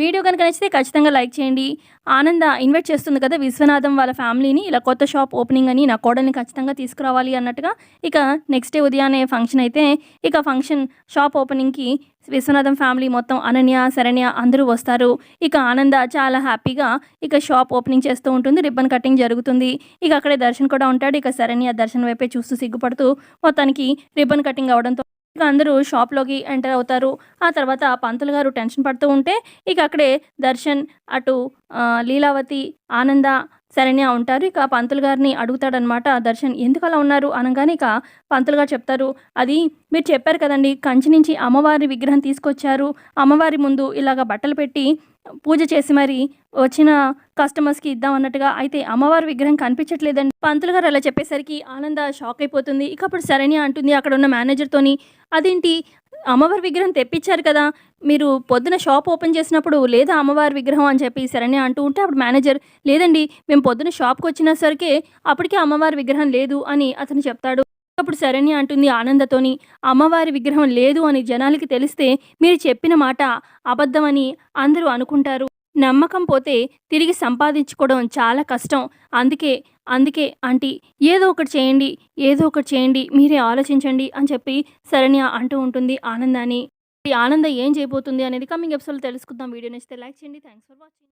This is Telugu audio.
వీడియో కనుక నచ్చితే ఖచ్చితంగా లైక్ చేయండి. ఆనంద ఇన్వైట్ చేస్తుంది కదా విశ్వనాథం వాళ్ళ ఫ్యామిలీని. ఇలా కొత్త షాప్ ఓపెనింగ్ అని నా కోడల్ని ఖచ్చితంగా తీసుకురావాలి అన్నట్టుగా. ఇక నెక్స్ట్ డే ఉదయాన్నే ఫంక్షన్ అయితే ఇక ఫంక్షన్ షాప్ ఓపెనింగ్కి విశ్వనాథం ఫ్యామిలీ మొత్తం అనన్య శరణ్య అందరూ వస్తారు. ఇక ఆనంద చాలా హ్యాపీగా ఇక షాప్ ఓపెనింగ్ చేస్తూ ఉంటుంది. రిబ్బన్ కటింగ్ జరుగుతుంది. ఇక అక్కడే దర్శన్ కూడా ఉంటాడు. ఇక శరణ్య దర్శన్ వైపే చూస్తూ సిగ్గుపడుతూ మొత్తానికి రిబ్బన్ కటింగ్ అవడంతో ఇక అందరూ షాప్లోకి ఎంటర్ అవుతారు. ఆ తర్వాత పంతులు గారు టెన్షన్ పడుతూ ఉంటే ఇక అక్కడే దర్శన్ అటు లీలావతి ఆనంద శరణ్య ఉంటారు. ఇక పంతులు గారిని అడుగుతాడనమాట దర్శన్ ఎందుకు అలా ఉన్నారు? అనగానే ఇక పంతులు గారు చెప్తారు అది మీరు చెప్పారు కదండి కంచి నుంచి అమ్మవారి విగ్రహం తీసుకొచ్చారు. అమ్మవారి ముందు ఇలాగ బట్టలు పెట్టి పూజ చేసి మరి వచ్చిన కస్టమర్స్కి ఇద్దాం అన్నట్టుగా అయితే అమ్మవారి విగ్రహం కనిపించట్లేదండి. పంతులు గారు అలా చెప్పేసరికి ఆనంద షాక్ అయిపోతుంది. ఇక అప్పుడు సరణి అంటుంది అక్కడ ఉన్న మేనేజర్తోని అదేంటి? అమ్మవారి విగ్రహం తెప్పించారు కదా. మీరు పొద్దున షాప్ ఓపెన్ చేసినప్పుడు లేదా అమ్మవారి విగ్రహం అని చెప్పి సరణి అంటూ ఉంటే అప్పుడు మేనేజర్ లేదండి మేము పొద్దున షాప్కి వచ్చిన సరికే అప్పటికే అమ్మవారి విగ్రహం లేదు అని అతను చెప్తాడు. అప్పుడు శరణ్య అంటుంది ఆనందతోని అమ్మవారి విగ్రహం లేదు అని జనాలకి తెలిస్తే మీరు చెప్పిన మాట అబద్ధమని అందరూ అనుకుంటారు. నమ్మకం పోతే తిరిగి సంపాదించుకోవడం చాలా కష్టం. అందుకే అందుకే ఆంటీ ఏదో ఒకటి చేయండి ఏదో ఒకటి చేయండి మీరే ఆలోచించండి అని చెప్పి శరణ్య అంటూ ఉంటుంది ఆనందాన్ని. ఆనంద ఏం చేయబోతుంది అనేది కమింగ్ ఎపిసోడ్ తెలుసుకుందాం. వీడియో నచ్చితే లైక్ చేయండి. Thanks for watching